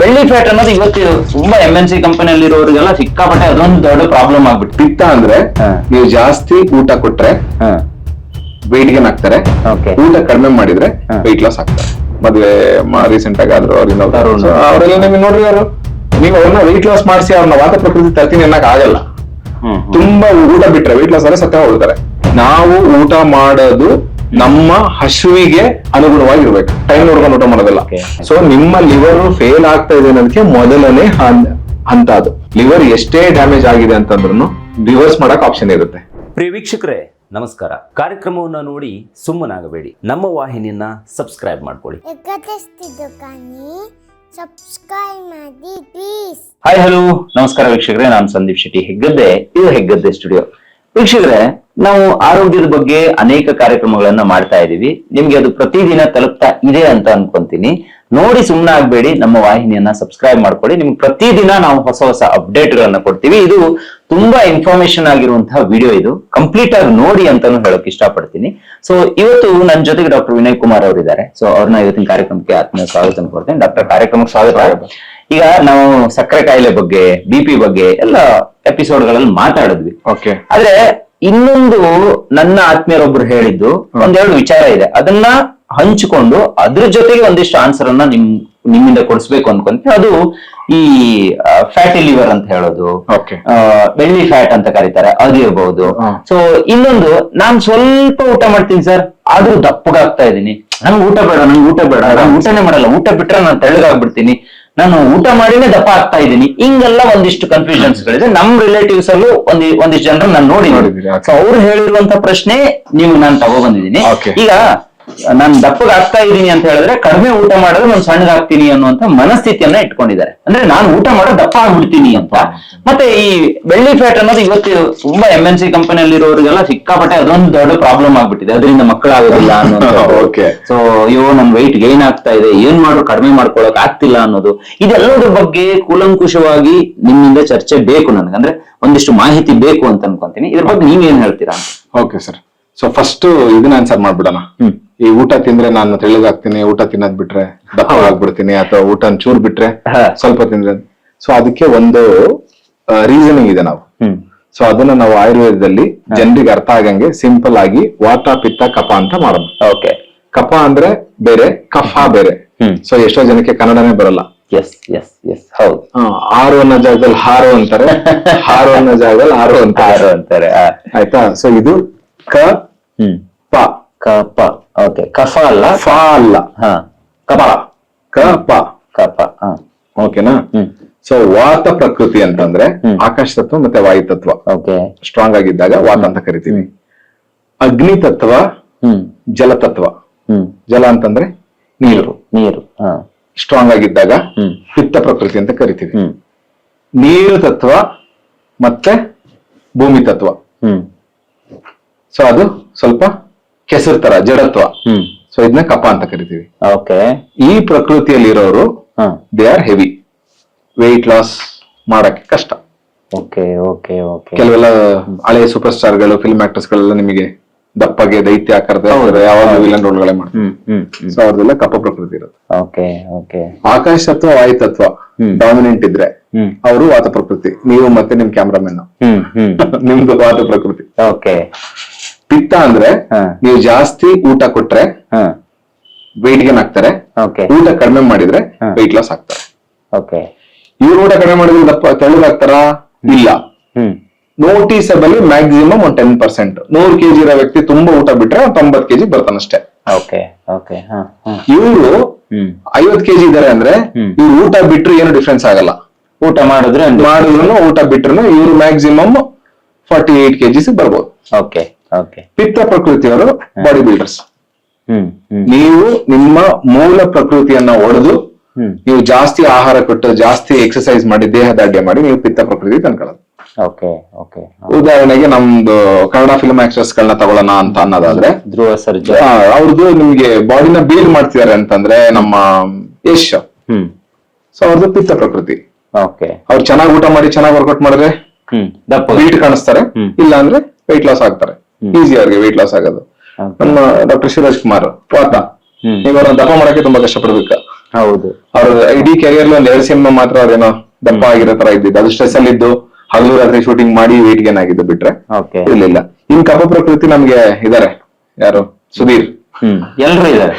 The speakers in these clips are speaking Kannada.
ಬೆಳ್ಳಿ ಫ್ಯಾಟ್ ಅನ್ನೋದು ಇವತ್ತು ತುಂಬಾ ಎಂ ಎನ್ ಸಿ ಕಂಪನಿಯಲ್ಲಿ ಇರೋರಿಗೆಲ್ಲ ಸಿಕ್ಕಾಪಟ್ಟೆ ಅದೊಂದು ದೊಡ್ಡ ಪ್ರಾಬ್ಲಮ್ ಆಗ್ಬಿಟ್ಟು ಪಿತ್ತ ಅಂದ್ರೆ ನೀವು ಜಾಸ್ತಿ ಊಟ ಕೊಟ್ರೆ ವೆಯ್ಟ್ ಗೇನ್ ಆಗ್ತಾರೆ ಊಟ ಕಡಿಮೆ ಮಾಡಿದ್ರೆ weight ವೆಯ್ಟ್ ಲಾಸ್ ಆಗ್ತಾರೆ ಮದ್ವೆ ರೀಸೆಂಟ್ ಆಗಿ ಆದ್ರೂ ಅವ್ರಿಂದ ತರುಣ್. ಅವರೆಲ್ಲ ನಿಮ್ಗೆ ನೋಡ್ರಿ ಅವರು. ನೀವು ಅವ್ರನ್ನ ವೆಯ್ಟ್ ಲಾಸ್ ಮಾಡಿಸಿ ಅವ್ರನ್ನ ವಾತ ಪ್ರಕೃತಿ ತರ್ತೀನಿ ಅನ್ನಕ್ ಆಗಲ್ಲ. ತುಂಬಾ ಊಟ ಬಿಟ್ರೆ ವೆಯ್ಟ್ ಲಾಸ್ ಆದ್ರೆ ಸತ್ಯ ಹೋಗ್ತಾರೆ ನಾವು ಊಟ ಮಾಡೋದು ನಮ್ಮ ಹಸುವಿಗೆ ಅನುಗುಣವಾಗಿರ್ಬೇಕು. ಟೈಮ್ ನೋಡ್ಕೊಂಡು ಊಟ ಮಾಡೋದಿಲ್ಲ. ಸೊ ನಿಮ್ಮ ಲಿವರ್ ಫೇಲ್ ಆಗ್ತಾ ಇದೆ ಅನ್ನೋದಕ್ಕೆ ಮೊದಲನೇ ಹಂತ ಅದು. ಲಿವರ್ ಎಷ್ಟೇ ಡ್ಯಾಮೇಜ್ ಆಗಿದೆ ಅಂತಂದ್ರೂ ರಿವರ್ಸ್ ಮಾಡಕ್ ಆಪ್ಷನ್ ಇರುತ್ತೆ. ಪ್ರಿಯ ವೀಕ್ಷಕರೇ ನಮಸ್ಕಾರ. ಕಾರ್ಯಕ್ರಮವನ್ನ ನೋಡಿ ಸುಮ್ಮನಾಗಬೇಡಿ. ನಮ್ಮ ವಾಹಿನಿಯನ್ನ ಸಬ್ಸ್ಕ್ರೈಬ್ ಮಾಡ್ಕೊಳ್ಳಿ. ಸಬ್ಸ್ಕ್ರೈಬ್ ಮಾಡಿ ಪ್ಲೀಸ್ ಹಾಯ್ ಹಲೋ ನಮಸ್ಕಾರ ವೀಕ್ಷಕರೇ ನಾನು ಸಂದೀಪ್ ಶೆಟ್ಟಿ ಹೆಗ್ಗದ್ದೆ. ಇದು ಹೆಗ್ಗದ್ದೆ ಸ್ಟುಡಿಯೋ ವೀಕ್ಷಕರೇ, ನಾವು ಆರೋಗ್ಯದ ಬಗ್ಗೆ ಅನೇಕ ಕಾರ್ಯಕ್ರಮಗಳನ್ನ ಮಾಡ್ತಾ ಇದೀವಿ ನಿಮ್ಗೆ ಅದು ಪ್ರತಿದಿನ ತಲುಪ್ತಾ ಇದೆ ಅಂತ ಅನ್ಕೊಂತೀನಿ. ನೋಡಿ ಸುಮ್ಮನೆ ಆಗ್ಬೇಡಿ ನಮ್ಮ ವಾಹಿನಿಯನ್ನ ಸಬ್ಸ್ಕ್ರೈಬ್ ಮಾಡ್ಕೊಳ್ಳಿ. ನಿಮ್ಗೆ ಪ್ರತಿದಿನ ನಾವು ಹೊಸ ಹೊಸ ಅಪ್ಡೇಟ್ ಗಳನ್ನ ಕೊಡ್ತೀವಿ. ಇದು ತುಂಬಾ ಇನ್ಫಾರ್ಮೇಶನ್ ಆಗಿರುವಂತಹ ವಿಡಿಯೋ ಇದು. ಕಂಪ್ಲೀಟ್ ಆಗಿ ನೋಡಿ ಅಂತಾನು ಹೇಳಕ್ ಇಷ್ಟಪಡ್ತೀನಿ. ಸೊ ಇವತ್ತು ನನ್ನ ಜೊತೆಗೆ ಡಾಕ್ಟರ್ ವಿನಯ್ ಕುಮಾರ್ ಅವರಿದ್ದಾರೆ. ಸೊ ಅವ್ರನ್ನ ಇವತ್ತಿನ ಕಾರ್ಯಕ್ರಮಕ್ಕೆ ಆತ್ಮೀಯ ಸ್ವಾಗತ ಕೊಡ್ತೇನೆ ಡಾಕ್ಟರ್ ಕಾರ್ಯಕ್ರಮಕ್ಕೆ ಸ್ವಾಗತ. ಈಗ ನಾವು ಸಕ್ಕರೆ ಕಾಯಿಲೆ ಬಗ್ಗೆ ಬಿ ಪಿ ಬಗ್ಗೆ ಎಲ್ಲ ಎಪಿಸೋಡ್ಗಳಲ್ಲಿ ಮಾತಾಡಿದ್ವಿ. ಓಕೆ ಆದ್ರೆ ಇನ್ನೊಂದು ನನ್ನ ಆತ್ಮೀಯರೊಬ್ರು ಹೇಳಿದ್ದು ಒಂದೆರಡು ವಿಚಾರ ಇದೆ. ಅದನ್ನ ಹಂಚಿಕೊಂಡು ಅದ್ರ ಜೊತೆಗೆ ಒಂದಿಷ್ಟು ಆನ್ಸರ್ ಅನ್ನ ನಿಮ್ ನಿಮ್ಮಿಂದ ಕೊಡಿಸ್ಬೇಕು ಅನ್ಕೊಂತೀನಿ. ಅದು ಈ ಫ್ಯಾಟಿ ಲಿವರ್ ಅಂತ ಹೇಳೋದು. ಬೆಳ್ಳಿ ಫ್ಯಾಟ್ ಅಂತ ಕರೀತಾರೆ. ಅದು ಇರಬಹುದು ಹಾ. ಸೊ ಇನ್ನೊಂದು ನಾನ್ ಸ್ವಲ್ಪ ಊಟ ಮಾಡ್ತೀನಿ ಸರ್ ಆದ್ರೂ ದಪ್ಪಗಾಗ್ತಾ ಇದೀನಿ ನಂಗೆ ಊಟ ಬೇಡ ನಂಗೆ ಊಟ ಬೇಡ. ನಾನು ಊಟನೇ ಮಾಡಲ್ಲ. ಊಟ ಬಿಟ್ರೆ ನಾನು ತೆಳ್ಳಗಾಗ್ಬಿಡ್ತೀನಿ. ನಾನು ಊಟ ಮಾಡಿನೇ ದಪ್ಪ ಆಗ್ತಾ ಇದ್ದೀನಿ. ಹಿಂಗೆಲ್ಲ ಒಂದಿಷ್ಟು ಕನ್ಫ್ಯೂಷನ್ಸ್ ಗಳಿದೆ. ನಮ್ ರಿಲೇಟಿವ್ಸ್ ಅಲ್ಲೂ ಒಂದ್ ಒಂದಿಷ್ಟು ಜನರು ನಾನು ನೋಡಿ ನೋಡಿದ್ದೀನಿ ಅವ್ರು ಹೇಳಿರುವಂತ ಪ್ರಶ್ನೆ ನೀವು ನಾನು ತಗೊಬಂದಿದ್ದೀನಿ ಬಂದಿದ್ದೀನಿ. ಈಗ ನಾನು ದಪ್ಪಗೆ ಆಗ್ತಾ ಇದ್ದೀನಿ ಅಂತ ಹೇಳಿದ್ರೆ ಕಡಿಮೆ ಊಟ ಮಾಡಿದ್ರೆ ನಾನು ಸಣ್ಣಗಾಗ್ತೀನಿ ಅನ್ನುವಂತ ಮನಸ್ಥಿತಿಯನ್ನ ಇಟ್ಕೊಂಡಿದ್ದಾರೆ. ಅಂದ್ರೆ ನಾನು ಊಟ ಮಾಡೋ ದಪ್ಪ ಆಗ್ಬಿಡ್ತೀನಿ ಅಂತ. ಮತ್ತೆ ಈ ಬೆಳ್ಳಿ ಫ್ಯಾಟ್ ಅನ್ನೋದು ಇವತ್ತು ತುಂಬಾ ಎಂ ಎನ್ ಸಿ ಕಂಪನಿಯಲ್ಲಿ ಇರೋರಿಗೆಲ್ಲ ಸಿಕ್ಕಾಪಟ್ಟೆ ಅದೊಂದು ದೊಡ್ಡ ಪ್ರಾಬ್ಲಮ್ ಆಗ್ಬಿಟ್ಟಿದೆ. ಅದರಿಂದ ಮಕ್ಕಳಾಗೋದಿಲ್ಲ ಓಕೆ ಸೊ ಅಯ್ಯೋ ನನ್ ವೈಟ್ ಗೈನ್ ಆಗ್ತಾ ಇದೆ. ಏನ್ ಮಾಡ್ರು ಕಡಿಮೆ ಮಾಡ್ಕೊಳಕ್ ಆಗ್ತಿಲ್ಲ ಅನ್ನೋದು. ಇದೆಲ್ಲದರ ಬಗ್ಗೆ ಕೂಲಂಕುಷವಾಗಿ ನಿಮ್ಮಿಂದ ಚರ್ಚೆ ಬೇಕು ನನಗೆ. ಅಂದ್ರೆ ಒಂದಿಷ್ಟು ಮಾಹಿತಿ ಬೇಕು ಅಂತ ಅನ್ಕೊಂತೀನಿ. ಇದ್ರ ಬಗ್ಗೆ ನೀವೇನ್ ಹೇಳ್ತೀರಾ? ಓಕೆ ಸರ್ ಸೊ ಫಸ್ಟ್ ಇದನ್ನ ಆನ್ಸರ್ ಮಾಡ್ಬಿಡೋಣ. ಹ್ಮ್. ಈ ಊಟ ತಿಂದ್ರೆ ನಾನು ತೆಳ್ಳಗಾಗ್ತೀನಿ ಊಟ ತಿನ್ನೋದ್ ಬಿಟ್ರೆ ದಪ್ಪ ಆಗ್ಬಿಡ್ತೀನಿ ಅಥವಾ ಊಟ ಚೂರ್ ಬಿಟ್ರೆ. ಸ್ವಲ್ಪ ತಿಂದ್ರೆ. ಸೊ ಅದಕ್ಕೆ ಒಂದು ರೀಸನಿಂಗ್ ಇದೆ ನಾವು. ಸೊ ಅದನ್ನ ನಾವು ಆಯುರ್ವೇದದಲ್ಲಿ ಜನರಿಗೆ ಅರ್ಥ ಆಗಂಗೆ ಸಿಂಪಲ್ ಆಗಿ ವಾತ ಪಿತ್ತ ಕಪ ಅಂತ ಮಾಡೋದು. ಓಕೆ ಕಪ ಅಂದ್ರೆ ಬೇರೆ ಕಫ ಬೇರೆ. ಸೊ ಎಷ್ಟೋ ಜನಕ್ಕೆ ಕನ್ನಡನೇ ಬರಲ್ಲ. ಎಸ್ ಎಸ್ ಎಸ್ ಹೌದು. ಆರು ಅನ್ನೋ ಜಾಗದಲ್ಲಿ ಹಾರು ಅಂತಾರೆ. ಹಾರು ಅನ್ನೋ ಜಾಗದಲ್ಲಿ ಆರು ಅಂತ ಅಂತಾರೆ. ಆಯ್ತಾ? ಸೊ ಇದು ಕ ಪ. ಕಪ ಓಕೆ ಕಫ ಅಲ್ಲ ಫ ಅಲ್ಲ ಹಾ ಕಪ ಕ ಪ ಕಪ ಹಾ ಓಕೆನಾ ಸೊ ವಾತ ಪ್ರಕೃತಿ ಅಂತಂದ್ರೆ ಆಕಾಶ ತತ್ವ ಮತ್ತೆ ವಾಯು ತತ್ವ ಓಕೆ ಸ್ಟ್ರಾಂಗ್ ಆಗಿದ್ದಾಗ ವಾತ ಅಂತ ಕರಿತೀವಿ. ಅಗ್ನಿ ತತ್ವ ಹ್ಮ್. ಜಲ ತತ್ವ ಹ್ಮ್. ಜಲ ಅಂತಂದ್ರೆ ನೀರು. ನೀರು. ಹಾ. ಸ್ಟ್ರಾಂಗ್ ಆಗಿದ್ದಾಗ ಹ್ಮ್. ಪಿತ್ತ ಪ್ರಕೃತಿ ಅಂತ ಕರಿತೀವಿ. ನೀರು ತತ್ವ ಮತ್ತೆ ಭೂಮಿ ತತ್ವ. ಹ್ಮ್. ಸೊ ಅದು ಸ್ವಲ್ಪ ಕೆಸರು ತರ ಜಡತ್ವ. ಹ್ಮ್. ಸೊ ಇದನ್ನ ಕಪ ಅಂತ ಕರಿತೀವಿ. ಓಕೆ. ಈ ಪ್ರಕೃತಿಯಲ್ಲಿರೋರು ಇರೋರು they are heavy weight loss ಮಾಡಕ್ಕೆ ಕಷ್ಟ. Okay okay okay. ಕೆಲವೆಲ್ಲ ಹಳೆಯ ಸೂಪರ್ ಸ್ಟಾರ್ಗಳು ಫಿಲ್ಮ್ ಆಕ್ಟರ್ಸ್ ಗಳೆಲ್ಲ ನಿಮಗೆ ದಪ್ಪಗೆ ದೈತ್ಯ ಆಕಾರದ ಯಾವಾಗ ವಿಲನ್ ರೋಲ್ಗಳೇ ಮಾಡ್ತಾರೆ. ಹ್ಮ್ ಹ್ಮ್ ಹ್ಮ್. ಸೊ ಅವ್ರದ್ದೆಲ್ಲ ಕಪ ಪ್ರಕೃತಿ ಇರುತ್ತೆ. Okay okay. ಆಕಾಶ ತತ್ವ ವಾಯು ತತ್ವ ಡಾಮಿನೆಂಟ್ ಇದ್ರೆ ಹ್ಮ್. ಅವರು ವಾತ ಪ್ರಕೃತಿ. ನೀವು ಮತ್ತೆ ನಿಮ್ ಕ್ಯಾಮ್ರಾಮನ್ ಹ್ಮ್ ಹ್ಮ್. ನಿಮ್ದು ವಾತ ಪ್ರಕೃತಿ. ಓಕೆ. ಪಿತ್ತ ಅಂದ್ರೆ ನೀವು ಜಾಸ್ತಿ ಊಟ ಕೊಟ್ರೆ ವೆಯ್ಟ್ ಗೇನ್ ಆಗ್ತಾರೆ. ಓಕೆ ಊಟ ಕಡಿಮೆ ಮಾಡಿದ್ರೆ. ವೆಯ್ಟ್ ಲಾಸ್ ಆಗ್ತಾರೆ. ಓಕೆ ಇವ್ರು ಊಟ ಕಡಿಮೆ ಮಾಡಿದ್ರೆ ದಪ್ಪ ತೆಳ್ಳಗಾಗ್ತಾರ? ಇಲ್ಲ. ಹ್ಮ್. ನೋಟಿಸಬಲಿ ಮ್ಯಾಕ್ಸಿಮಮ್ ಒಂದ್ ಟೆನ್ ಪರ್ಸೆಂಟ್ ನೂರು ಕೆಜಿ ಇರೋ ವ್ಯಕ್ತಿ ತುಂಬಾ ಊಟ ಬಿಟ್ರೆ ತೊಂಬತ್ ಕೆಜಿ ಬರ್ತಾನಷ್ಟೇ. ಇವರು ಐವತ್ ಕೆಜಿ ಇದಾರೆ ಅಂದ್ರೆ. ಇವ್ರು ಊಟ ಬಿಟ್ರು ಏನು ಡಿಫ್ರೆನ್ಸ್ ಆಗಲ್ಲ. ಊಟ ಮಾಡಿದ್ರೆ ಮಾಡಿದ್ರು ಊಟ ಬಿಟ್ರು ಇವ್ರು ಮ್ಯಾಕ್ಸಿಮಮ್ ಫಾರ್ಟಿ ಏಟ್ ಕೆಜಿಸ್ ಬರ್ಬೋದು. ಓಕೆ ಪಿತ್ತ ಪ್ರಕೃತಿಯವರು ಬಾಡಿ ಬಿಲ್ಡರ್ಸ್ ನೀವು ನಿಮ್ಮ ಮೂಲ ಪ್ರಕೃತಿಯನ್ನ ಒಡೆದು ನೀವು ಜಾಸ್ತಿ ಆಹಾರ ಕೊಟ್ಟು ಜಾಸ್ತಿ ಎಕ್ಸರ್ಸೈಸ್ ಮಾಡಿ ದೇಹ ದಾಡ್ಯ ಮಾಡಿ ನೀವು ಪಿತ್ತ ಪ್ರಕೃತಿ ತಂದ್ಕೊಳ್ಳೋದು ಓಕೆ ಓಕೆ ಉದಾಹರಣೆಗೆ ನಮ್ದು ಕನ್ನಡ ಫಿಲ್ಮ್ ಆಕ್ಟರ್ಸ್ ಗಳನ್ನ ತಗೊಳ್ಳೋಣ ಅಂತ ಅನ್ನೋದಾದ್ರೆ ಧ್ರುವ ಸರ್ಜಾ. ಅವ್ರದ್ದು ನಿಮ್ಗೆ ಬಾಡಿನ ಬಿಲ್ಡ್ ಮಾಡ್ತಿದ್ದಾರೆ ಅಂತಂದ್ರೆ ನಮ್ಮ ಯಶ್. ಹ್ಮ್. ಸೊ ಅವ್ರದ್ದು ಪಿತ್ತ ಪ್ರಕೃತಿ. ಓಕೆ ಅವ್ರು ಚೆನ್ನಾಗಿ ಊಟ ಮಾಡಿ ಚೆನ್ನಾಗಿ ವರ್ಕೌಟ್ ಮಾಡಿದ್ರೆ ಕಾಣಿಸ್ತಾರೆ. ಇಲ್ಲ ಅಂದ್ರೆ ವೆಯ್ಟ್ ಲಾಸ್ ಆಗ್ತಾರೆ. ಈಸಿ ಅವ್ರಿಗೆ ವೆಯ್ಟ್ ಲಾಸ್ ಆಗೋದು. ನಮ್ಮ ಡಾಕ್ಟರ್ ಶಿವರಾಜ್ ಕುಮಾರ್ ಪಾತ. ನೀವು ಅವ್ರನ್ನ ದಪ್ಪ ಮಾಡಕ್ಕೆ ತುಂಬಾ ಕಷ್ಟಪಡ್ಬೇಕು. ಹೌದು. ಅವ್ರ ಇಡೀ ಕೆರಿಯರ್ ಒಂದ್ ಎರಡ್ ಸಿನಿಮಾ ಮಾತ್ರ ಅವ್ರೇನೋ ದಪ್ಪ ಆಗಿರೋ ತರ ಇದ್ದಿದ್ದು. ಅದು ಸ್ಟ್ರೆಸ್ ಅಲ್ಲಿ ಇದ್ದು ಹಗಲು ರಾತ್ರಿ ಶೂಟಿಂಗ್ ಮಾಡಿ ವೇಟ್ ಗೇನ್ ಆಗಿದ್ದು ಬಿಟ್ರೆ ಇರ್ಲಿಲ್ಲ. ಇನ್ ಕಪ ಪ್ರಕೃತಿ ನಮ್ಗೆ ಇದಾರೆ. ಯಾರು? ಸುಧೀರ್. ಎಲ್ರು ಇದ್ದಾರೆ.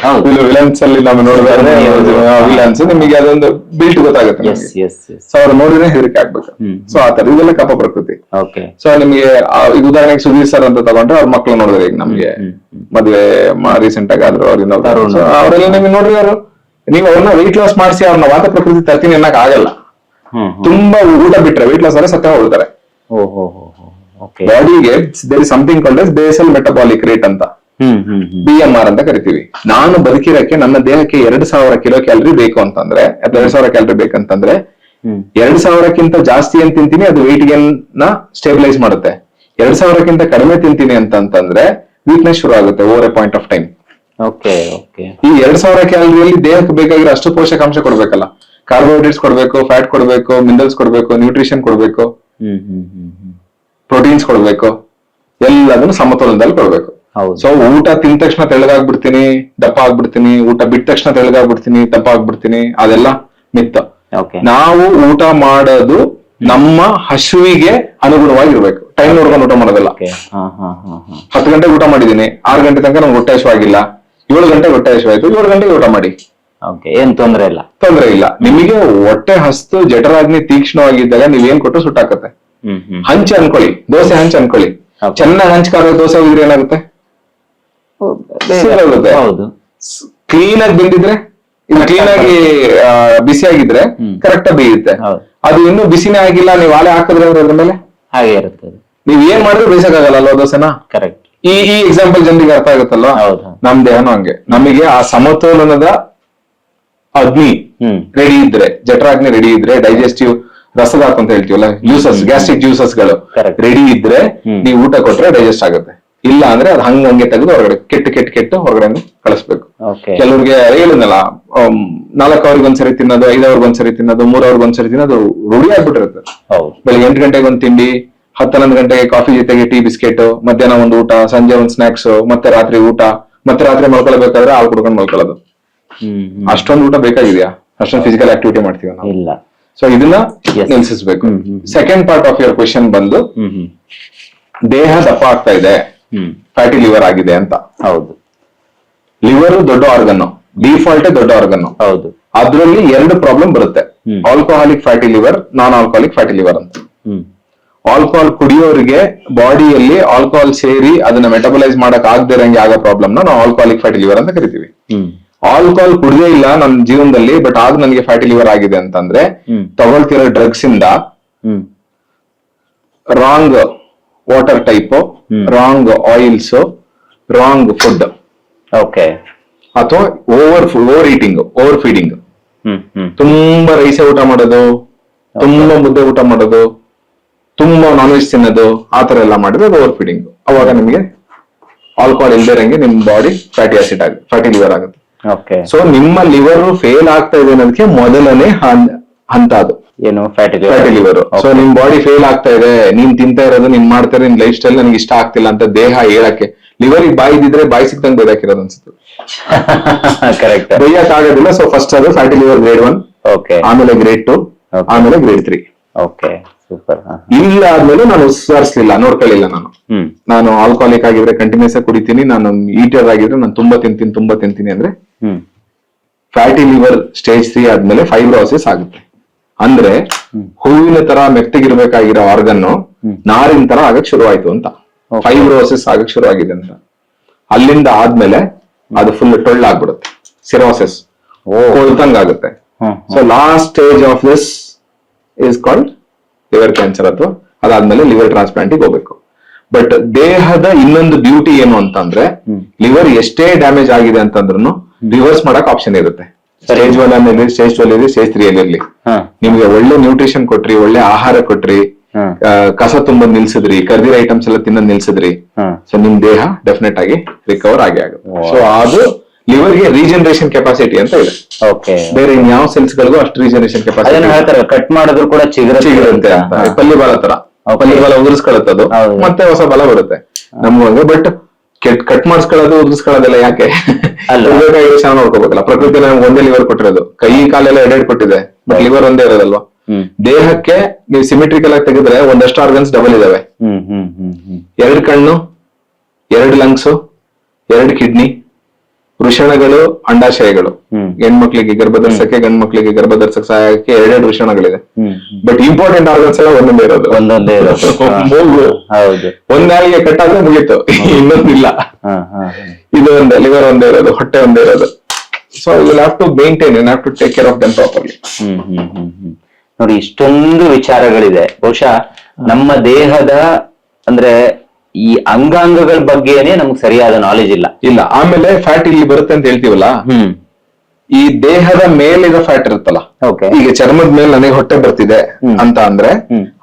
ವಿಲನ್ಸ್ ಅಲ್ಲಿ ನಾವು ನೋಡಿದ್ರೆ ವಿಲನ್ಸ್ ನಿಮಗೆ ಅದೊಂದು ಬಿಲ್ಟ್ ಗೊತ್ತಾಗುತ್ತೆ ಸೊ ಅವ್ರು ನೋಡಿದ್ರೆ ಹೆದರಿಕೆ ಆಗ್ಬೇಕು. ಸೊ ಆತರ ಇದೆಲ್ಲ ಕಪ ಪ್ರಕೃತಿ. ಓಕೆ ಸೊ ನಿಮಗೆ ಆ, ಈಗ ಉದಾಹರಣೆಗೆ ಸುಧೀರ್ ಸರ್ ಅಂತ ತಗೊಂಡ್ರೆ ಅವ್ರ ಮಕ್ಳು ನೋಡಿದ್ರೆ ಈಗ ನಮ್ಗೆ. ಮದ್ವೆ ರೀಸೆಂಟ್ ಆಗಿ ಆದ್ರು ಅವ್ರಿಂದ. ಅವರೆಲ್ಲ ನಿಮ್ಗೆ ನೋಡ್ರಿ ಅವರು. ನೀವು ಅವ್ರನ್ನ ವೆಯ್ಟ್ ಲಾಸ್ ಮಾಡಿಸಿ ಅವ್ರನ್ನ ವಾತ ಪ್ರಕೃತಿ ತರ್ತೀನಿ ಅನ್ನಕ್ ಆಗಲ್ಲ. ತುಂಬಾ ಊಟ ಬಿಟ್ರೆ ವೆಯ್ಟ್ ಲಾಸ್ ಆದ್ರೆ ಸತ್ಯ ಹೋಗ್ತಾರೆ ಬಾಡಿಗೆ there is something called basal metabolic rate ಅಂತ. ಬಿ ಎಂ ಆರ್ ಅಂತ ಕರಿತೀವಿ. ನಾನು ಬದುಕಿರಕ್ಕೆ ನನ್ನ ದೇಹಕ್ಕೆ ಎರಡ್ ಸಾವಿರ ಕಿಲೋ ಕ್ಯಾಲರಿ ಬೇಕು ಅಂತಂದ್ರೆ ಅಥವಾ ಎರಡ್ ಸಾವಿರ ಕ್ಯಾಲರಿ ಬೇಕಂತಂದ್ರೆ ಎರಡ್ ಸಾವಿರಕ್ಕಿಂತ ಜಾಸ್ತಿ ಏನ್ ತಿಂತೀನಿ ಅದು ವೆಯ್ಟ್ ಗೇನ್ನ ಸ್ಟೇಬಿಲೈಸ್ ಮಾಡುತ್ತೆ. ಎರಡ್ ಸಾವಿರಕ್ಕಿಂತ ಕಡಿಮೆ ತಿಂತೀನಿ ಅಂತಂತಂದ್ರೆ ವೀಕ್ನೆಸ್ ಶುರು ಆಗುತ್ತೆ over a point of time okay okay ಈ ಎರಡ್ ಸಾವಿರ ಕ್ಯಾಲರಿಯಲ್ಲಿ ದೇಹಕ್ಕೆ ಬೇಕಾಗಿರೋ ಅಷ್ಟು ಪೋಷಕಾಂಶ ಕೊಡ್ಬೇಕಲ್ಲ. ಕಾರ್ಬೋಹೈಡ್ರೇಟ್ಸ್ ಕೊಡ್ಬೇಕು ಫ್ಯಾಟ್ ಕೊಡ್ಬೇಕು ಮಿನರಲ್ಸ್ ಕೊಡ್ಬೇಕು ನ್ಯೂಟ್ರಿಷನ್ ಕೊಡ್ಬೇಕು ಹ್ಮ್ ಹ್ಮ್ ಹ್ಮ್ ಹ್ಮ್. ಪ್ರೋಟೀನ್ಸ್ ಕೊಡ್ಬೇಕು ಎಲ್ಲದನ್ನು ಸಮತೋಲನದಲ್ಲಿ ಕೊಡ್ಬೇಕು. ಸೊ ಊಟ ತಿಂದ ತಕ್ಷಣ ತೆಳ್ಳಗಾಗ್ಬಿಡ್ತೀನಿ ದಪ್ಪ ಆಗ್ಬಿಡ್ತೀನಿ ಊಟ ಬಿಟ್ಟ ತಕ್ಷಣ ತೆಳ್ಳಗಾಗ್ಬಿಡ್ತೀನಿ ದಪ್ಪ ಆಗ್ಬಿಡ್ತೀನಿ ಅದೆಲ್ಲ ಮಿತ್ತ. ನಾವು ಊಟ ಮಾಡೋದು ನಮ್ಮ ಹಸುವಿಗೆ ಅನುಗುಣವಾಗಿರ್ಬೇಕು. ಟೈಮ್ ನೋಡ್ಕೊಂಡು ಊಟ ಮಾಡೋದಲ್ಲ. ಹತ್ತು ಗಂಟೆಗೆ ಊಟ ಮಾಡಿದೀನಿ ಆರು ಗಂಟೆ ತನಕ ನಮ್ಗೆ ಹೊಟ್ಟೆ ಹಸಿವಾಗಿಲ್ಲ. ಏಳು ಗಂಟೆಗೆ ಹೊಟ್ಟೆ ಹಸುವಾಯ್ತು ಏಳು ಗಂಟೆಗೆ ಊಟ ಮಾಡಿ. ಓಕೆ ಏನ್ ತೊಂದ್ರೆ ಇಲ್ಲ? ತೊಂದ್ರೆ ಇಲ್ಲ. ನಿಮಗೆ ಹೊಟ್ಟೆ ಹಸ್ತು ಜಠರಾಗ್ನಿ ತೀಕ್ಷ್ಣವಾಗಿದ್ದಾಗ ನೀವೇನ್ ಕೊಟ್ಟು ಸುಟ್ಟಾಕತ್ತೆ. ಹಂಚ್ ಅನ್ಕೊಳ್ಳಿ. ದೋಸೆ ಹಂಚ್ ಅನ್ಕೊಳ್ಳಿ. ಚೆನ್ನಾಗಿ ಹಂಚ್ಕಾರ ದೋಸೆ ಹೋಗಿದ್ರೆ ಏನಾಗುತ್ತೆ. ಹೌದು. ಕ್ಲೀನ್ ಆಗಿ ಬೆಂದಿದ್ರೆ ಇದು ಕ್ಲೀನ್ ಆಗಿ ಬಿಸಿ ಆಗಿದ್ರೆ ಕರೆಕ್ಟ್ ಆಗಿ ಬೇಯುತ್ತೆ ಅದು ಇನ್ನೂ ಬಿಸಿನೇ ಆಗಿಲ್ಲ ನೀವು ಆಲೆ ಹಾಕಿದ್ರೆ ಅಂದ್ರೆ ಅದ್ರ ಮೇಲೆ? ಹಾಗೆ ಇರುತ್ತೆ ನೀವ್ ಏನ್ ಮಾಡಿದ್ರೆ ಬೇಯಿಸಕ್ಕಾಗಲ್ಲ ಅಲ್ವಾ ದೋಸೆನ? ಕರೆಕ್ಟ್ ಈ ಈ ಎಕ್ಸಾಂಪಲ್ ಜನರಿಗೆ ಅರ್ಥ ಆಗುತ್ತಲ್ವಾ. ನಮ್ ದೇಹನೂ ಹಂಗೆ. ನಮಗೆ ಆ ಸಮತೋಲನದ ಅಗ್ನಿ ರೆಡಿ ಇದ್ರೆ ಜಠರಾಗ್ನಿ ರೆಡಿ ಇದ್ರೆ ಡೈಜೆಸ್ಟಿವ್ ರಸದಾತ ಅಂತ ಹೇಳ್ತೀವಲ್ಲ ಜ್ಯೂಸಸ್ ಗ್ಯಾಸ್ಟ್ರಿಕ್ ಜ್ಯೂಸಸ್ಗಳು ರೆಡಿ ಇದ್ರೆ ನೀವು ಊಟ ಕೊಟ್ರೆ ಡೈಜೆಸ್ಟ್ ಆಗುತ್ತೆ. ಇಲ್ಲ ಅಂದ್ರೆ ಅದು ಹಂಗಂಗೆ ತೆಗೆದು ಹೊರಗಡೆ ಕೆಟ್ಟ ಕೆಟ್ಟ ಕೆಟ್ಟು ಹೊರಗಡೆ ಕಳಿಸ್ಬೇಕು. ಕೆಲವ್ರಿಗೆ ಹೇಳಿದ್ನಲ್ಲ ನಾಲ್ಕು ಅವ್ರಿಗೆ ಒಂದ್ಸರಿ ತಿನ್ನೋದು ಐದು ಅವ್ರಿಗೆ ಒಂದ್ಸರಿ ತಿನ್ನೋದು ಮೂರ್ ಅವ್ರಿಗೆ ಒಂದ್ಸರಿ ತಿನ್ನೋದು ರೂಢಿ ಆಗ್ಬಿಟ್ಟಿರುತ್ತೆ. ಹೌದು. ಬೆಳಿಗ್ಗೆ ಎಂಟು ಗಂಟೆಗೆ ಒಂದ್ ತಿಂಡಿ ಹನ್ನೊಂದು ಗಂಟೆಗೆ ಕಾಫಿ ಜೊತೆಗೆ ಟೀ ಬಿಸ್ಕೆಟ್ ಮಧ್ಯಾಹ್ನ ಒಂದು ಊಟ ಸಂಜೆ ಒಂದ್ ಸ್ನಾಕ್ಸ್ ಮತ್ತೆ ರಾತ್ರಿ ಊಟ ಮತ್ತೆ ರಾತ್ರಿ ಮಲ್ಕೊಳ್ಬೇಕಾದ್ರೆ ಹಾಲು ಕುಡ್ಕೊಂಡು ಮಲ್ಕೊಳ್ಳೋದು. ಅಷ್ಟೊಂದು ಊಟ ಬೇಕಾಗಿದೆಯಾ? ಅಷ್ಟೊಂದು ಫಿಸಿಕಲ್ ಆಕ್ಟಿವಿಟಿ ಮಾಡ್ತೀವಿ ನಾವು. ಇಲ್ಲ. ಸೊ ಇದನ್ನ. ನಿಲ್ಸಿಸ್ಬೇಕು. Second part of your question ಬಂದು ದೇಹ ದಪ್ಪ ಆಗ್ತಾ ಇದೆ. ಫ್ಯಾಟಿ ಲಿವರ್ ಆಗಿದೆ ಅಂತ. ಹೌದು. ಲಿವರ್ ದೊಡ್ಡ ಆರ್ಗನ್ ಡಿಫಾಲ್ಟ್ ದೊಡ್ಡ ಆರ್ಗನ್ ಹೌದು. ಅದ್ರಲ್ಲಿ ಎರಡು ಪ್ರಾಬ್ಲಮ್ ಬರುತ್ತೆ. Alcoholic fatty liver non alcoholic fatty liver ಅಂತ. ಆಲ್ಕೋಹಾಲ್ ಕುಡಿಯೋರಿಗೆ ಬಾಡಿಯಲ್ಲಿ ಆಲ್ಕೋಹಾಲ್ ಸೇರಿ ಅದನ್ನ ಮೆಟಬಲೈಸ್ ಮಾಡಕ್ ಆಗದೆ ಇರಂಗೆ ಆಗೋ ಪ್ರಾಬ್ಲಮ್ ನಾವು ಆಲ್ಕೋಹಾಲಿಕ್ ಫ್ಯಾಟಿ ಲಿವರ್ ಅಂತ ಕರಿತೀವಿ. ಆಲ್ಕೋಹಾಲ್ ಕುಡಿದೇ ಇಲ್ಲ ನನ್ನ ಜೀವನದಲ್ಲಿ ಬಟ್ ಆಗ ನನಗೆ ಫ್ಯಾಟಿ ಲಿವರ್ ಆಗಿದೆ ಅಂತಂದ್ರೆ. ತಗೊಳ್ತಿರೋ ಡ್ರಗ್ಸ್ ಇಂದ wrong water type. Wrong oils wrong food okay ಅಥವಾ over over eating over feeding ತುಂಬಾ ರೈಸ್ ಊಟ ಮಾಡೋದು ತುಂಬಾ ಮುದ್ದೆ ಊಟ ಮಾಡೋದು ತುಂಬಾ ನಾನ್ ವೆಜ್ ತಿನ್ನೋದು ಆ ತರ ಎಲ್ಲ ಮಾಡಿದ್ರೆ ಅದು ಓವರ್ ಫೀಡಿಂಗ್ ಅವಾಗ ನಿಮಗೆ ಆಲ್ಕೋಹಾಲ್ ಇಲ್ದೇ ಇರಂಗೆ ನಿಮ್ ಬಾಡಿ ಫ್ಯಾಟಿ ಆಸಿಡ್ ಆಗುತ್ತೆ ಫ್ಯಾಟಿ ಲಿವರ್ ಆಗುತ್ತೆ. ಓಕೆ ಸೊ ನಿಮ್ಮ ಲಿವರ್ ಫೇಲ್ ಆಗ್ತಾ ಇದೆ ಅನ್ನೋದಕ್ಕೆ ಮೊದಲನೇ ಹಂತ ಅದು. ಏನು ಫ್ಯಾಟಿ ಫ್ಯಾಟಿ ಲಿವರ್ ಸೊ ನಿಮ್ ಬಾಡಿ ಫೇಲ್ ಆಗ್ತಾ ಇದೆ ನೀನ್ ತಿಂತಾ ಇರೋದು ನೀನ್ ಮಾಡ್ತಾರೆ ಇರೋ ನಿನ್ ಲೈಫ್ ಸ್ಟೈಲ್ ನನಗೆ ಇಷ್ಟ ಆಗ್ತಿಲ್ಲ ಅಂತ ದೇಹ ಹೇಳಕ್ಕೆ. ಲಿವರ್ ಬಾಯಿ ಇದ್ರೆ ಬಾಯಿ ಸಿಕ್ತಂಗ್ ಬೈದಾಕಿರೋದು ಅನ್ಸುತ್ತೆ. ಕರೆಕ್ಟ್ ಬೈಯಕ್ ಆಗೋದಿಲ್ಲ ಸೊ ಫಸ್ಟ್ ಅದು fatty liver grade one okay ಆಮೇಲೆ ಗ್ರೇಡ್ ಟು. ಆಮೇಲೆ ಗ್ರೇಡ್ ತ್ರೀ ಓಕೆ ಸೂಪರ್ ಇಲ್ಲ ಆದ್ಮೇಲೆ ನಾನು ಸುಧಾರಿಸ್ಲಿಲ್ಲ ನೋಡ್ಕೊಳ್ಳಿಲ್ಲ ನಾನು. ನಾನು ಆಲ್ಕೋಹಾಲಿಕ್ ಆಗಿದ್ರೆ ಕಂಟಿನ್ಯೂಸ್ ಆಗಿ ಕುಡಿತೀನಿ ನಾನು ಈಟರ್ ಆಗಿದ್ರೆ ನಾನು ತುಂಬಾ ತಿಂತೀನಿ ತುಂಬಾ ತಿಂತೀನಿ ಅಂದ್ರೆ ಫ್ಯಾಟಿ ಲಿವರ್ ಸ್ಟೇಜ್ ತ್ರೀ ಆದ್ಮೇಲೆ ಫೈಬ್ರೋಸಿಸ್ ಆಗುತ್ತೆ. ಅಂದ್ರೆ ಹೂವಿನ ತರ ಮೆತ್ತಗಿರ್ಬೇಕಾಗಿರೋ ಆರ್ಗನ್ ನಾರಿನ ತರ ಆಗಕ್ ಶುರು ಆಯ್ತು ಅಂತ ಫೈಬ್ರೋಸಿಸ್ ಆಗಕ್ ಶುರು ಆಗಿದೆ ಅಂತ. ಅಲ್ಲಿಂದ ಆದ್ಮೇಲೆ ಅದು ಫುಲ್ ಟೊಳ್ಳಾಗ್ಬಿಡುತ್ತೆ. ಸಿರೋಸಿಸ್ ಕೊಳ್ತಂಗ್ ಆಗುತ್ತೆ so last stage of this is called liver cancer ಅಥವಾ ಅದಾದ್ಮೇಲೆ ಲಿವರ್ ಟ್ರಾನ್ಸ್ಪ್ಲಾಂಟಿಗೆ ಹೋಗ್ಬೇಕು. ಬಟ್ ದೇಹದ ಇನ್ನೊಂದು ಬ್ಯೂಟಿ ಏನು ಅಂತಂದ್ರೆ ಲಿವರ್ ಎಷ್ಟೇ ಡ್ಯಾಮೇಜ್ ಆಗಿದೆ ಅಂತಂದ್ರೂ ರಿವರ್ಸ್ ಮಾಡಕ್ ಆಪ್ಷನ್ ಇರುತ್ತೆ. ಸ್ಟೇಜ್ ಒನ್ ಅಲ್ಲಿ ಸ್ಟೇಜ್ ಟು ಅಲ್ಲಿ ಸ್ಟೇಜ್ ತ್ರೀ ಅಲ್ಲಿ ಇರ್ಲಿ ನಿಮ್ಗೆ ಒಳ್ಳೆ ನ್ಯೂಟ್ರಿಷನ್ ಕೊಟ್ರಿ ಒಳ್ಳೆ ಆಹಾರ ಕೊಟ್ರಿ ಕಸ ತುಂಬಾ ನಿಲ್ಸಿದ್ರಿ ಕರ್ದಿರ ಐಟಮ್ಸ್ ಎಲ್ಲ ತಿನ್ನೋದ್ ನಿಲ್ಸಿದ್ರಿ. ಸೊ ನಿಮ್ ದೇಹ ಡೆಫಿನೆಟ್ ಆಗಿ ರಿಕವರ್ ಆಗಿ ಆಗುತ್ತೆ. ಸೊ ಅದು ಲಿವರ್ಗೆ ರೀಜನರೇಷನ್ ಕೆಪಾಸಿಟಿ ಅಂತ ಇದೆ. ಓಕೆ ಬೇರೆ ಯಾವ ಸೆಲ್ಸ್ ಗಳಿಗೂ ಅಷ್ಟು ರೀಜನರೇಷನ್ ಕೆಪಾಸಿಟಿ ಹೇಳ್ತಾರೆ ಕಟ್ ಮಾಡಿದ್ರು ಕೂಡ ಚಿಗುರ ಸಿಗುತ್ತೆ ಅಂತ. ಪಲ್ಲಿ ಬಲ ತರ. ಪಲ್ಲಿ ಬಲ ಉದುರಿಸ್ಕೊಳ್ಳುತ್ತದು ಮತ್ತೆ ಹೊಸ ಬಲ ಬರುತ್ತೆ. ನಮ್ಗೆ ಬಟ್ ಕೆಟ್ ಕಟ್ ಮಾಡಿಸ್ಕೊಳ್ಳೋದು ಉದಿಸ್ಕೊಳ್ಳೋದೆಲ್ಲ ಯಾಕೆ? ಚೆನ್ನಾಗಿ ನೋಡ್ಕೋಬೇಕಲ್ಲ ಪ್ರಕೃತಿ ನಮ್ಗೆ ಒಂದೇ ಲಿವರ್ ಕೊಟ್ಟಿರೋದು. ಕೈ ಕಾಲೆಲ್ಲ ಎರಡೆರಡು ಕೊಟ್ಟಿದೆ. ಬಟ್ ಲಿವರ್ ಒಂದೇ ಇರೋದಲ್ವಾ? ದೇಹಕ್ಕೆ ನೀವು ಸಿಮೆಟ್ರಿಕಲ್ ಆಗಿ ತೆಗೆದ್ರೆ ಒಂದಷ್ಟು ಆರ್ಗನ್ಸ್ ಡಬಲ್ ಇದಾವೆ. ಎರಡು ಕಣ್ಣು ಎರಡು ಲಂಗ್ಸು ಎರಡು ಕಿಡ್ನಿ ವೃಷಣಗಳು ಅಂಡಾಶಯಗಳು. ಹೆಣ್ಮಕ್ಳಿಗೆ ಗರ್ಭಧರ್ಸಕ್ಕೆ ಗಂಡ್ ಮಕ್ಳಿಗೆ ಗರ್ಭಧರ್ಸಕ್ಕೆ ಸಹಾಯಕ್ಕೆ ಎರಡೆರಡು ವಿಷಯಗಳಿದೆ ಬಟ್ ಇಂಪಾರ್ಟೆಂಟ್ ಆರ್ಗನ್ಸ್ ಎಲ್ಲ ಒಂದೊಂದೇ ಇರೋದು. ಒಂದೊಂದೇ ಮೂಗು ಹೌದು. ಒಂದ್ ನಾಲಿಗೆ ಕಟ್ಟಾದ್ರೆ ಮುಗೀತು. ಇನ್ನೊಂದಿಲ್ಲ. ಇದು ಒಂದೇ ಲಿವರ್ ಒಂದೇ ಇರೋದು ಹೊಟ್ಟೆ ಒಂದೇ ಇರೋದು. So you have to maintain you have to take care of them properly ನೋಡಿ ಇಷ್ಟೊಂದು ವಿಚಾರಗಳಿದೆ. ಬಹುಶಃ ನಮ್ಮ ದೇಹದ ಅಂದ್ರೆ ಈ ಅಂಗಾಂಗಗಳ ಬಗ್ಗೆನೇ ನಮ್ಗೆ ಸರಿಯಾದ ನಾಲೆಜ್ ಇಲ್ಲ. ಇಲ್ಲ ಆಮೇಲೆ ಫ್ಯಾಟ್ ಇಲ್ಲಿ ಬರುತ್ತೆ ಅಂತ ಹೇಳ್ತೀವಲ್ಲ? ಹ್ಮ್. ಈ ದೇಹದ ಮೇಲಿರೋ ಫ್ಯಾಟ್ ಇರುತ್ತಲ್ಲ? ಓಕೆ ಈಗ ಚರ್ಮದ ಮೇಲೆ ನನಗೆ ಹೊಟ್ಟೆ ಬರ್ತಿದೆ. ಅಂತ ಅಂದ್ರೆ.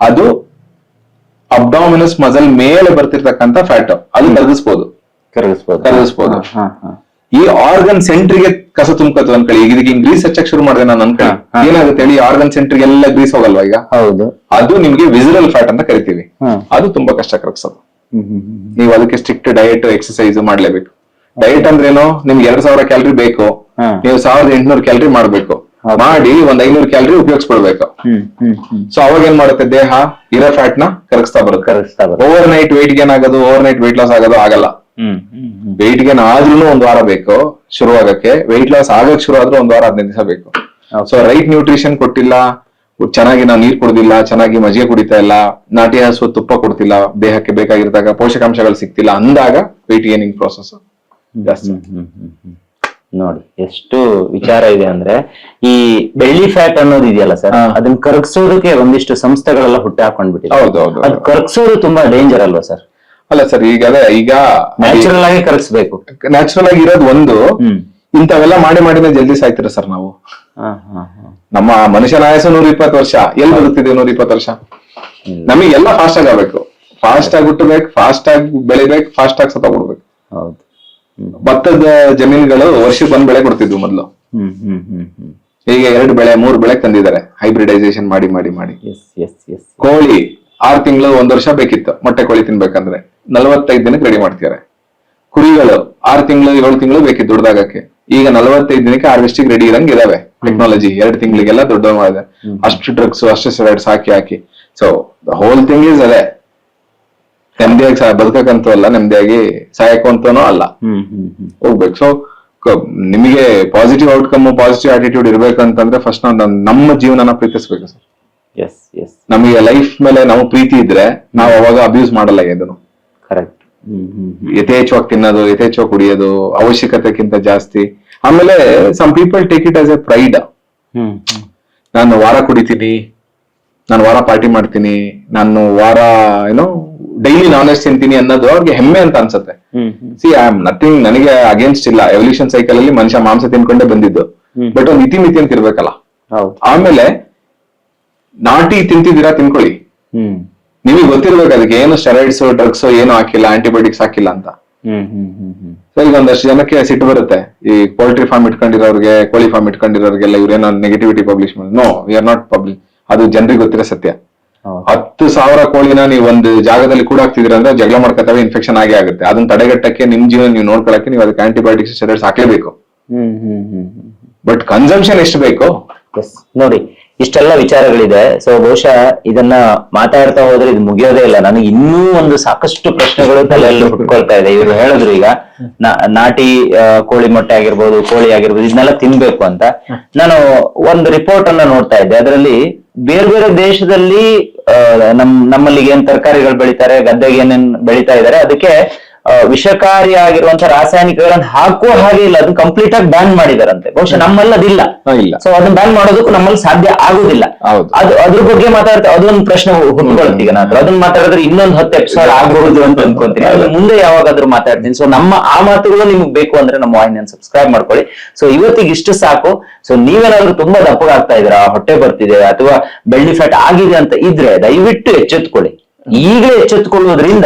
ಅದು ಅಬ್ಡಾಮಿನಸ್ ಮಸಲ್ ಮೇಲೆ ಬರ್ತಿರ್ತಕ್ಕಂತ ಫ್ಯಾಟ್ ಅದು ಕರಗಿಸ್ಬೋದು. ಕರಗಿಸ್ಬೋದು. ಕರಗಿಸ್ಬೋದು. ಈ ಆರ್ಗನ್ ಸೆಂಟ್ರಿಗೆ ಕಸ ತುಂಬಕತ್ತು ಅನ್ಕೊಳ್ಳಿ ಈಗ ಇದಕ್ಕೆ ಗ್ರೀಸ್ ಹಚ್ಚಕ್ ಶುರು ಮಾಡಿದೆ ನಾನು ಅನ್ಕೊಳ್ಳಿ. ಏನಾಗುತ್ತೆ ಹೇಳಿ ಆರ್ಗನ್ ಸೆಂಟ್ರಿಗೆ ಎಲ್ಲ ಗ್ರೀಸ್ ಹೋಗಲ್ವಾ ಈಗ? ಹೌದು. ಅದು ನಿಮ್ಗೆ ವಿಸಿರಲ್ ಫ್ಯಾಟ್ ಅಂತ ಕರಿತೀವಿ. ಅದು ತುಂಬಾ ಕಷ್ಟ ಕರಗಿಸೋದು ನೀವು ಅದಕ್ಕೆ ಸ್ಟ್ರಿಕ್ಟ್ ಡಯಟ್ ಎಕ್ಸಸೈಸ್ ಮಾಡ್ಲೇಬೇಕು. ಡಯಟ್ ಅಂದ್ರೇನು ನಿಮ್ಗೆ ಎರಡ್ ಸಾವಿರ ಕ್ಯಾಲರಿ ಬೇಕು. ನೀವು ಸಾವಿರದ ಎಂಟುನೂರು ಕ್ಯಾಲರಿ ಮಾಡ್ಬೇಕು. ಮಾಡಿ ಒಂದ್ ಐನೂರು ಕ್ಯಾಲರಿ ಉಪಯೋಗಿಸ್ಕೊಳ್ಬೇಕು. ಸೊ ಅವಾಗ ಏನ್ ಮಾಡುತ್ತೆ? ದೇಹ ಇರೋ ಫ್ಯಾಟ್ನ ಕರಗಿಸ್ತಾ ಬರುತ್ತೆ. ಕರಗಿಸ್ತಾ ಬರುತ್ತೆ. ಓವರ್ ನೈಟ್ ವೆಯ್ಟ್ ಗೇನ್ ಆಗೋದು ಓವರ್ ನೈಟ್ ವೆಯ್ಟ್ ಲಾಸ್ ಆಗೋದು ಆಗಲ್ಲ. ವೆಯ್ಟ್ ಗೇನ್ ಆದ್ರೂ ಒಂದ್ ವಾರ ಬೇಕು ಶುರುವಾಗಕ್ಕೆ. ವೆಯ್ಟ್ ಲಾಸ್ ಆಗಕ್ ಶುರು ಆದ್ರೂ ಒಂದ್ ವಾರ ಹದಿನೈದು ದಿವಸ ಬೇಕು. ಸೊ ರೈಟ್ ನ್ಯೂಟ್ರಿಷನ್ ಕೊಟ್ಟಿಲ್ಲ. ಚೆನ್ನಾಗಿ ನಾವು ನೀರು ಕುಡ್ದಿಲ್ಲ ಚೆನ್ನಾಗಿ ಮಜ್ಜಿಗೆ ಕುಡಿತಾ ಇಲ್ಲ ನಾಟಿ ಹಸು ತುಪ್ಪ ಕೊಡ್ತಿಲ್ಲ ದೇಹಕ್ಕೆ ಬೇಕಾಗಿರ್ದಾಗ ಪೋಷಕಾಂಶಗಳು ಸಿಗ್ತಿಲ್ಲ ಅಂದಾಗ ವೇಟ್ ಗೇನಿಂಗ್ ಪ್ರೋಸೆಸ್ ಜಾಸ್ತಿ. ನೋಡಿ ಎಷ್ಟು ವಿಚಾರ ಇದೆ ಅಂದ್ರೆ ಈ ಬೆಳ್ಳಿ ಫ್ಯಾಟ್ ಅನ್ನೋದು ಇದೆಯಲ್ಲ ಸರ್. ಅದನ್ನ ಕರಗಿಸೋದಕ್ಕೆ ಒಂದಿಷ್ಟು ಸಂಸ್ಥೆಗಳೆಲ್ಲ ಹುಟ್ಟಿ ಹಾಕೊಂಡ್ಬಿಟ್ಟಿದೆ. ಹೌದು, ಹೌದು, ಅದು ಕರಗಿಸೋದು ತುಂಬಾ ಡೇಂಜರ್ ಅಲ್ವಾ ಸರ್? ಅಲ್ಲ ಸರ್ ಈಗ ಅದೇ ಈಗ ನ್ಯಾಚುರಲ್ ಆಗಿ ಕರಗಿಸ್ಬೇಕು. ನ್ಯಾಚುರಲ್ ಆಗಿ ಇರೋದು ಒಂದು ಇಂಥವೆಲ್ಲ ಮಾಡಿ ಮಾಡಿನೇ ಜಲ್ದಿ ಸಾಯ್ತೀರ ಸರ್ ನಾವು. ನಮ್ಮ ಮನುಷ್ಯನ ಆಯಸ್ಸು ನೂರ ಇಪ್ಪತ್ತು ವರ್ಷ. ಎಲ್ಲಿ ಬರುತ್ತಿದೆ ನೂರ ಇಪ್ಪತ್ತು ವರ್ಷ? ನಮಗೆ ಎಲ್ಲ ಫಾಸ್ಟ್ ಆಗಿ ಆಗ್ಬೇಕು. ಫಾಸ್ಟ್ ಆಗಿ ಹುಟ್ಟಬೇಕು ಫಾಸ್ಟ್ ಆಗಿ ಬೆಳಿಬೇಕು ಫಾಸ್ಟ್ ಆಗಿ ಸತ್ತೋಗ್ಬಿಡ್ಬೇಕು ಭತ್ತದ ಜಮೀನುಗಳು ವರ್ಷಕ್ಕೆ ಒಂದ್ ಬೆಳೆ ಕೊಡ್ತಿದ್ವು ಮೊದಲು. ಹ್ಮ್ ಹ್ಮ್ ಹ್ಮ್ ಹ್ಮ್. ಈಗ ಎರಡು ಬೆಳೆ ಮೂರು ಬೆಳೆ ತಂದಿದ್ದಾರೆ. ಹೈಬ್ರಿಡೈಸೇಷನ್ ಮಾಡಿ ಮಾಡಿ ಮಾಡಿ. ಎಸ್ ಎಸ್ ಎಸ್ ಕೋಳಿ ಆರು ತಿಂಗಳು ಒಂದ್ ವರ್ಷ ಬೇಕಿತ್ತು. ಮೊಟ್ಟೆ ಕೋಳಿ ತಿನ್ಬೇಕಂದ್ರೆ. ನಲವತ್ತೈದು ದಿನಕ್ಕೆ ರೆಡಿ ಮಾಡ್ತಿದ್ದಾರೆ. ಕುರಿಗಳು ಆರು ತಿಂಗಳು ಏಳು ತಿಂಗಳು ಬೇಕಿತ್ತು ದೊಡ್ಡದಾಗಕ್ಕೆ ಈಗ ನಲವತ್ತೈದು ದಿನಕ್ಕೆ ಹಾರ್ವೆಸ್ಟಿಂಗ್ ರೆಡಿ ಇರಂಗ್ ಇದಾವೆ. ಟೆಕ್ನಾಲಜಿ ಎರಡು ತಿಂಗಳಿಗೆಲ್ಲ ದೊಡ್ಡ ಮಾಡಿದೆ ಅಷ್ಟು ಡ್ರಗ್ಸ್ ಅಷ್ಟು ಸೆರೈಡ್ಸ್ ಹಾಕಿ ಹಾಕಿ. So the whole thing is ಅದೇ. ನೆಮ್ಮದಿಯಾಗಿ ಸಾ ಬದುಕಕ್ಕಂತೂ ಅಲ್ಲ ನೆಮ್ಮದಿಯಾಗಿ ಸಾಯಕ್ಕಂತನೂ ಅಲ್ಲ. ಹೋಗ್ಬೇಕು. ಸೊ ನಿಮಗೆ ಪಾಸಿಟಿವ್ ಔಟ್ಕಮ್ ಪಾಸಿಟಿವ್ ಆಟಿಟ್ಯೂಡ್ ಇರ್ಬೇಕಂತಂದ್ರೆ ಫಸ್ಟ್ ನಾವು ನಮ್ಮ ಜೀವನನ ಪ್ರೀತಿಸ್ಬೇಕು ಸರ್. ಎಸ್ ಎಸ್ ನಮಗೆ ಲೈಫ್ ಮೇಲೆ ನಾವು ಪ್ರೀತಿ ಇದ್ರೆ ನಾವು ಅವಾಗ ಅಬ್ಯೂಸ್ ಮಾಡಲ್ಲ ಇದನ್ನು ಕರೆಕ್ಟ್ ಯಥೇಚ್ಛವಾಗಿ ತಿನ್ನೋದು ಯಥೇಚ್ಛವಾಗಿ ಕುಡಿಯೋದು ಅವಶ್ಯಕತೆಗಿಂತ ಜಾಸ್ತಿ. ಆಮೇಲೆ some people take it as a pride ನಾನು ವಾರ ಕುಡಿತೀನಿ ನಾನು ವಾರ ಪಾರ್ಟಿ ಮಾಡ್ತೀನಿ ನಾನು ವಾರ ಏನೋ ಡೈಲಿ ನಾನ್ ವೆಜ್ ತಿಂತೀನಿ ಅನ್ನೋದು ಅವ್ರಿಗೆ ಹೆಮ್ಮೆ ಅಂತ ಅನ್ಸುತ್ತೆ. ಸಿ ಐ ಆಮ್ ನಥಿಂಗ್ ನನಗೆ ಅಗೇನ್ಸ್ಟ್ ಇಲ್ಲ. ಎವಲ್ಯೂಷನ್ ಸೈಕಲ್ ಅಲ್ಲಿ ಮನುಷ್ಯ ಮಾಂಸ ತಿನ್ಕೊಂಡೇ ಬಂದಿದ್ದು. ಬಟ್ ಒಂದು ಇತಿ ಮಿತಿ ಅಂತ ಇರ್ಬೇಕಲ್ಲ. ಆಮೇಲೆ ನಾಟಿ ತಿಂತಿದ್ದೀರಾ ತಿನ್ಕೊಳ್ಳಿ. ಹ್ಮ್. ನಿಮಗೆ ಗೊತ್ತಿರ್ಬೇಕು ಅದಕ್ಕೆ ಏನು ಸ್ಟೆರೈಡ್ಸ್ ಡ್ರಗ್ಸ್ ಏನು ಹಾಕಿಲ್ಲ ಆಂಟಿಬಯೋಟಿಕ್ಸ್ ಹಾಕಿಲ್ಲ ಅಂತ. ಹ್ಮ್ ಹ್ಮ್ ಹ್ಮ್ ಹ್ಮ್. ಸೊ ಈಗ ಒಂದಷ್ಟು ಜನಕ್ಕೆ ಸಿಟ್ಟು ಬರುತ್ತೆ. ಈ ಪೋಲ್ಟ್ರಿ ಫಾರ್ಮ್ ಇಟ್ಕೊಂಡಿರೋರಿಗೆ ಕೋಳಿ ಫಾರ್ಮ್ ಇಟ್ಕೊಂಡಿರೋರಿಗೆಲ್ಲ ಇವ್ರೇನೋ ನೆಗೆಟಿವಿಟಿ ಪಬ್ಲಿಷ್ ಮಾಡಿ no we are not public ಅದು ಜನರಿಗೆ ಗೊತ್ತಿರೋ ಸತ್ಯ. ಹತ್ತು ಸಾವಿರ ಕೋಳಿನ ನೀವು ಒಂದು ಜಾಗದಲ್ಲಿ ಕೂಡ ಹಾಕ್ತಿದ್ದೀರ ಅಂದ್ರೆ ಜಗಳ ಮಾಡ್ಕೊತವೆ ಇನ್ಫೆಕ್ಷನ್ ಆಗೇ ಆಗುತ್ತೆ. ಅದನ್ನ ತಡೆಗಟ್ಟಕ್ಕೆ ನಿಮ್ ಜೀವನ ನೀವು ನೋಡ್ಕೊಳಕ್ಕೆ ನೀವು ಅದಕ್ಕೆ ಆಂಟಿಬಯೋಟಿಕ್ಸ್ ಸ್ಟೆರೈಡ್ಸ್ ಹಾಕ್ಲೇಬೇಕು. ಬಟ್ ಕನ್ಸಂಪ್ಷನ್ ಎಷ್ಟು ಬೇಕು? ನೋಡಿ ಇಷ್ಟೆಲ್ಲ ವಿಚಾರಗಳಿದೆ. ಸೊ ಬಹುಶಃ ಇದನ್ನ ಮಾತಾಡ್ತಾ ಹೋದ್ರೆ ಇದು ಮುಗಿಯೋದೇ ಇಲ್ಲ. ನನಗೆ ಇನ್ನೂ ಒಂದು ಸಾಕಷ್ಟು ಪ್ರಶ್ನೆಗಳು ತಲೆಯಲ್ಲಿ ಹುಟ್ಕೊಳ್ತಾ ಇದೆ. ಇವರು ಹೇಳಿದ್ರು ಈಗ ನಾಟಿ ಕೋಳಿ ಮೊಟ್ಟೆ ಆಗಿರ್ಬೋದು, ಕೋಳಿ ಆಗಿರ್ಬೋದು, ಇದನ್ನೆಲ್ಲ ತಿನ್ಬೇಕು ಅಂತ. ನಾನು ಒಂದು ರಿಪೋರ್ಟ್ ಅನ್ನ ನೋಡ್ತಾ ಇದ್ದೆ. ಅದರಲ್ಲಿ ಬೇರೆ ಬೇರೆ ದೇಶದಲ್ಲಿ ನಮ್ ನಮ್ಮಲ್ಲಿ ಏನ್ ತರಕಾರಿಗಳು ಬೆಳಿತಾರೆ, ಗದ್ದೆಗೆ ಏನೇನ್ ಬೆಳಿತಾ ಇದಾರೆ ಅದಕ್ಕೆ ಆ, ವಿಷಕಾರಿಯಾಗಿರುವಂತ ರಾಸಾಯನಿಕಗಳನ್ನ ಹಾಕುವ ಹಾಗೆ ಇಲ್ಲ ಅದನ್ನ ಕಂಪ್ಲೀಟ್ ಆಗಿ ಬ್ಯಾನ್ ಮಾಡಿದಾರಂತೆ. ಬಹುಶಃ ನಮ್ಮಲ್ಲಿ ಅದಿಲ್ಲ. ಇಲ್ಲ. ಸೊ ಅದನ್ನ ಬ್ಯಾನ್ ಮಾಡೋದಕ್ಕೂ ನಮ್ಮಲ್ಲಿ ಸಾಧ್ಯ ಆಗುದಿಲ್ಲ. ಹೌದು. ಅದು ಅದ್ರ ಬಗ್ಗೆ ಮಾತಾಡ್ತಾ ಅದೊಂದು ಪ್ರಶ್ನೆ ಹುಟ್ಕೊಳ್ತಿ ಈಗ ನಾನು ಅದನ್ನ ಮಾತಾಡಿದ್ರೆ ಇನ್ನೊಂದು ಹತ್ತು ಎಪಿಸೋಡ್ ಆಗಬಹುದು ಅಂತ ಅನ್ಕೊಂತೀನಿ. ಅದ್ರ ಮುಂದೆ ಯಾವಾಗಾದ್ರೂ ಮಾತಾಡ್ತೀನಿ. ಸೊ ನಮ್ಮ ಆ ಮಾತುಗಳು ನಿಮ್ಗೆ ಬೇಕು ಅಂದ್ರೆ ನಮ್ಮ ವಾಹಿನಿಯನ್ನು ಸಬ್ಸ್ಕ್ರೈಬ್ ಮಾಡ್ಕೊಳ್ಳಿ. ಸೊ ಇವತ್ತಿಗೆ ಇಷ್ಟು ಸಾಕು. ಸೊ ನೀವೇನಾದ್ರೂ ತುಂಬಾ ದಪ್ಪಗಾಗ್ತಾ ಇದ್ದೀರಾ? ಹೊಟ್ಟೆ ಬರ್ತಿದೆ ಅಥವಾ ಬೆಳ್ಳಿ ಫ್ಯಾಟ್ ಆಗಿದೆ ಅಂತ ಇದ್ರೆ ದಯವಿಟ್ಟು ಎಚ್ಚೆತ್ಕೊಳ್ಳಿ. ಈಗಲೇ ಎಚ್ಚೆತ್ತುಕೊಳ್ಳೋದ್ರಿಂದ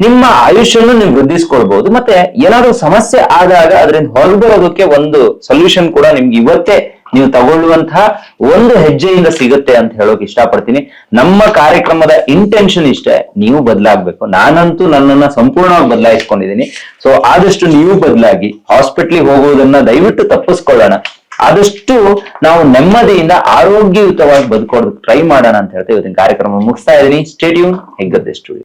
ನಿಮ್ಮ ಆಯುಷ್ಯನ್ನು ನೀವು ವೃದ್ಧಿಸ್ಕೊಳ್ಬಹುದು ಮತ್ತೆ ಏನಾದ್ರೂ ಸಮಸ್ಯೆ ಆದಾಗ ಅದರಿಂದ ಹೊರಬರೋದಕ್ಕೆ ಒಂದು ಸೊಲ್ಯೂಷನ್ ಕೂಡ ನಿಮ್ಗೆ ಇವತ್ತೇ ನೀವು ತಗೊಳ್ಳುವಂತಹ ಒಂದು ಹೆಜ್ಜೆಯಿಂದ ಸಿಗುತ್ತೆ ಅಂತ ಹೇಳೋಕೆ ಇಷ್ಟಪಡ್ತೀನಿ. ನಮ್ಮ ಕಾರ್ಯಕ್ರಮದ ಇಂಟೆನ್ಷನ್ ಇಷ್ಟೇ. ನೀವು ಬದಲಾಗಬೇಕು. ನಾನಂತೂ ನನ್ನನ್ನ ಸಂಪೂರ್ಣವಾಗಿ ಬದಲಾಯಿಸ್ಕೊಂಡಿದ್ದೀನಿ. ಸೊ ಆದಷ್ಟು ನೀವು ಬದಲಾಗಿ ಹಾಸ್ಪಿಟ್ಲಿಗೆ ಹೋಗೋದನ್ನ ದಯವಿಟ್ಟು ತಪ್ಪಿಸ್ಕೊಳ್ಳೋಣ. ಆದಷ್ಟು ನಾವು ನೆಮ್ಮದಿಯಿಂದ ಆರೋಗ್ಯಯುತವಾಗಿ ಬದುಕೋದಕ್ಕೆ ಟ್ರೈ ಮಾಡೋಣ ಅಂತ ಹೇಳ್ತಾ ಇವತ್ತಿನ ಕಾರ್ಯಕ್ರಮ ಮುಗಿಸ್ತಾ ಇದ್ದೀನಿ. Stadium Heggadde studio